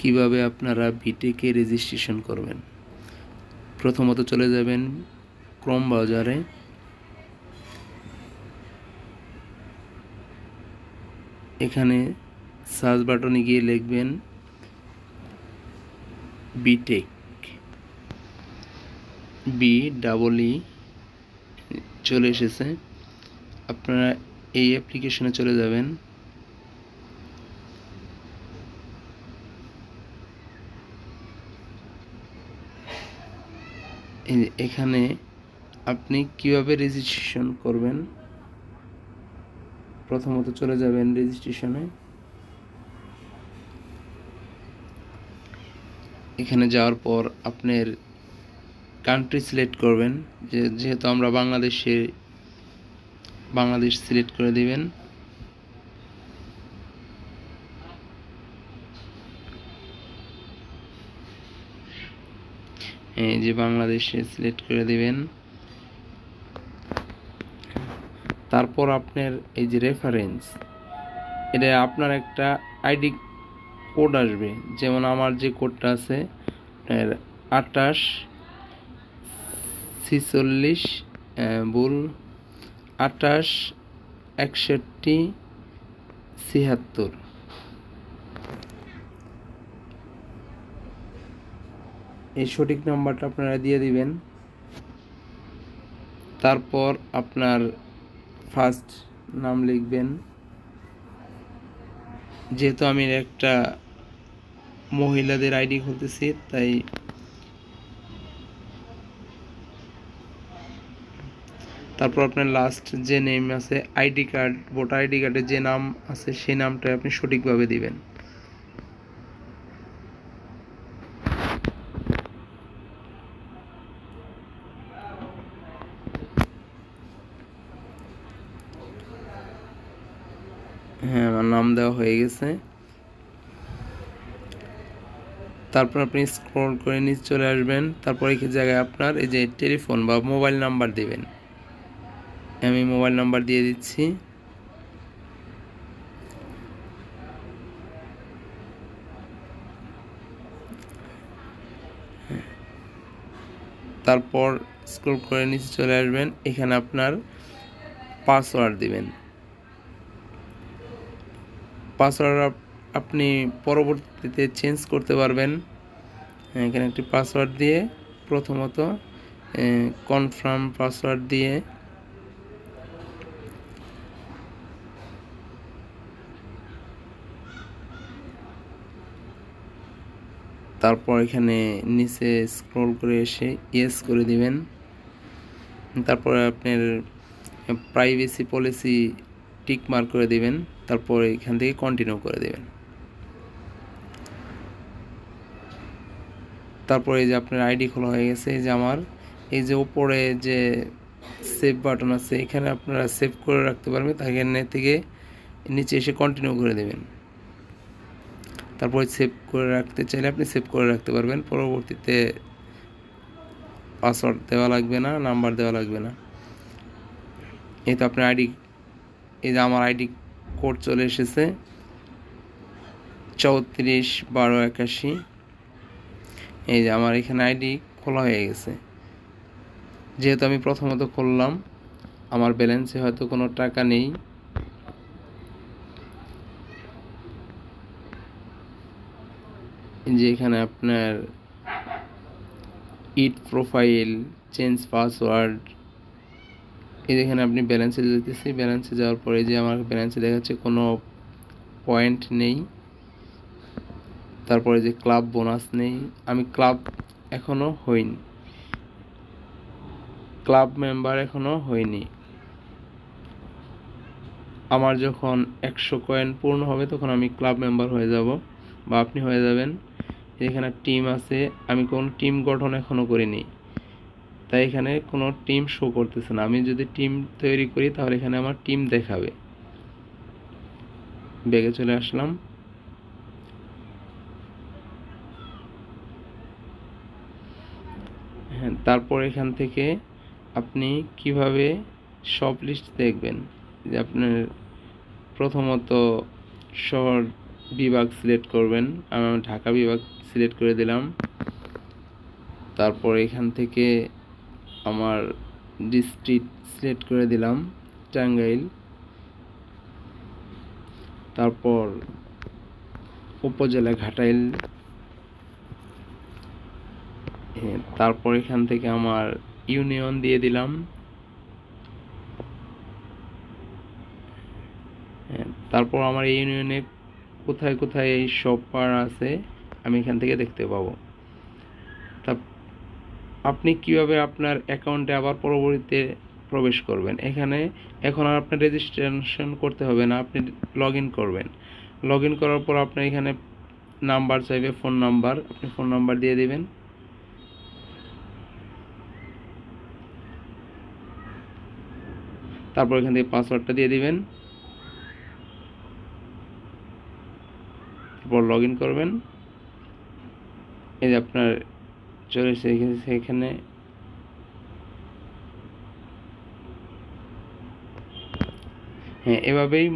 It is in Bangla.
কীভাবে আপনারা বিটেকে রেজিস্ট্রেশন করবেন? প্রথমত চলে যাবেন ক্রোম বাজারে এখানে সার্চ বাটনে গিয়ে লিখবেন বিটেক বি ডাবল ই চলে এসেছে। আপনারা এই অ্যাপ্লিকেশনে চলে যাবেন। এখানে আপনি কীভাবে রেজিস্ট্রেশন করবেন? প্রথমত চলে যাবেন রেজিস্ট্রেশনে এখানে যাওয়ার পর আপনার কান্ট্রি সিলেক্ট করবেন। যেহেতু আমরা বাংলাদেশে বাংলাদেশ সিলেক্ট করে দিবেন। এই যে বাংলাদেশে সিলেক্ট করে দিবেন। তারপর আপনার এই যে রেফারেন্স এটা আপনার একটা আইডি কোড আসবে। যেমন আমার যে কোডটা আছে আটাশ ছিচল্লিশ ভুল আটাশ একষট্টি, ছিয়াত্তর। এই সঠিক নাম্বারটা আপনারা দিয়ে দিবেন। তারপর আপনার ফার্স্ট নাম লিখবেন। যেহেতু আমি একটা মহিলাদের আইডি খুলতেছি, তাই তারপর আপনার লাস্ট যে নেম আছে আইডি কার্ড ভোটার আইডি কার্ডে যে নাম আছে, সেই নামটা আপনি সঠিকভাবে দিবেন হ্যাঁ আমার নাম দেওয়া হয়ে গেছে। তারপর আপনি স্ক্রল করে নিচে চলে আসবেন। তারপর এই জায়গায় আপনার এই যে টেলিফোন বা মোবাইল নাম্বার দেবেন। আমি মোবাইল নাম্বার দিয়ে দিচ্ছি। তারপর স্ক্রল করে নিচে চলে আসবেন। এখানে আপনার পাসওয়ার্ড দিবেন। পাসওয়ার্ড আপনি পরবর্তীতে চেঞ্জ করতে পারবেন। হ্যাঁ, এখানে একটি পাসওয়ার্ড দিয়ে প্রথমত কনফার্ম পাসওয়ার্ড দিয়ে তারপর এখানে নিচে স্ক্রল করে এসে ইয়েস করে দিবেন। তারপরে আপনার প্রাইভেসি পলিসি টিক মার্ক করে দিবেন, তারপর এখান থেকে কন্টিনিউ করে দেবেন। তারপরে এই যে আপনার আইডি খোলা হয়ে গেছে, এই যে আমার, এই যে উপরে যে সেভ বাটন আছে, এখানে আপনারা সেভ করে রাখতে পারবেন এখানে থেকে নিচে এসে কন্টিনিউ করে দেবেন। তারপরে সেভ করে রাখতে চাইলে আপনি সেভ করে রাখতে পারবেন, পরবর্তীতে পাসওয়ার্ড দেওয়া লাগবে না নাম্বার দেওয়া লাগবে না। এই তো আপনার আইডি এই যে আমার আইডি কোড চলে এসেছে। চৌত্রিশ বারো একাশি। এই যে আমার এখানে আইডি খোলা হয়ে গেছে। যেহেতু আমি প্রথমত খুললাম আমার ব্যালেন্সে হয়তো কোনো টাকা নেই। যে এখানে আপনার ইট প্রোফাইল, চেঞ্জ পাসওয়ার্ড এই যেখানে আপনি ব্যালেন্সে যেতেছি। ব্যালেন্সে যাওয়ার পরে যে আমার ব্যালেন্সে দেখাচ্ছে কোনো পয়েন্ট নেই। তারপরে যে ক্লাব বোনাস নেই। আমি ক্লাব এখনও হইনি। ক্লাব মেম্বার এখনও হইনি। আমার যখন একশো কয়েন পূর্ণ হবে, তখন আমি ক্লাব মেম্বার হয়ে যাব বা আপনি হয়ে যাবেন। এখানে টিম আছে। আমি কোন টিম গঠন এখনও করিনি। তাই এখানে কোনো টিম শো করতেছে না। আমি যদি টিম তৈরি করি, তাহলে এখানে আমার টিম দেখাবে। ব্যাগে চলে আসলাম। হ্যাঁ তারপর এখান থেকে আপনি কীভাবে শপ লিস্ট দেখবেন? যে আপনার প্রথমত শহর বিভাগ সিলেক্ট করবেন। আমি ঢাকা বিভাগ সিলেক্ট করে দিলাম। তারপর এখান থেকে আমার ডিস্ট্রিক্ট সিলেক্ট করে দিলাম টাঙ্গাইল তারপর উপজেলা ঘাটাইল। তারপর এখান থেকে আমার ইউনিয়ন দিয়ে দিলাম। তারপর আমার এই ইউনিয়নে কোথায় কোথায় এই সব পার আছে, আমি এখান থেকে দেখতে পাবো। তা আপনি কীভাবে আপনার অ্যাকাউন্টে আবার পরবর্তীতে প্রবেশ করবেন? এখানে এখন আর আপনার রেজিস্ট্রেশন করতে হবে না, আপনি লগ করবেন। লগ করার পর আপনার এখানে নাম্বার চাইবে ফোন নাম্বার আপনি ফোন নাম্বার দিয়ে দিবেন। তারপর এখান থেকে পাসওয়ার্ডটা দিয়ে দিবেন। তারপর লগ করবেন। এই যে আপনার চলে সেখানে হ্যাঁ এভাবেই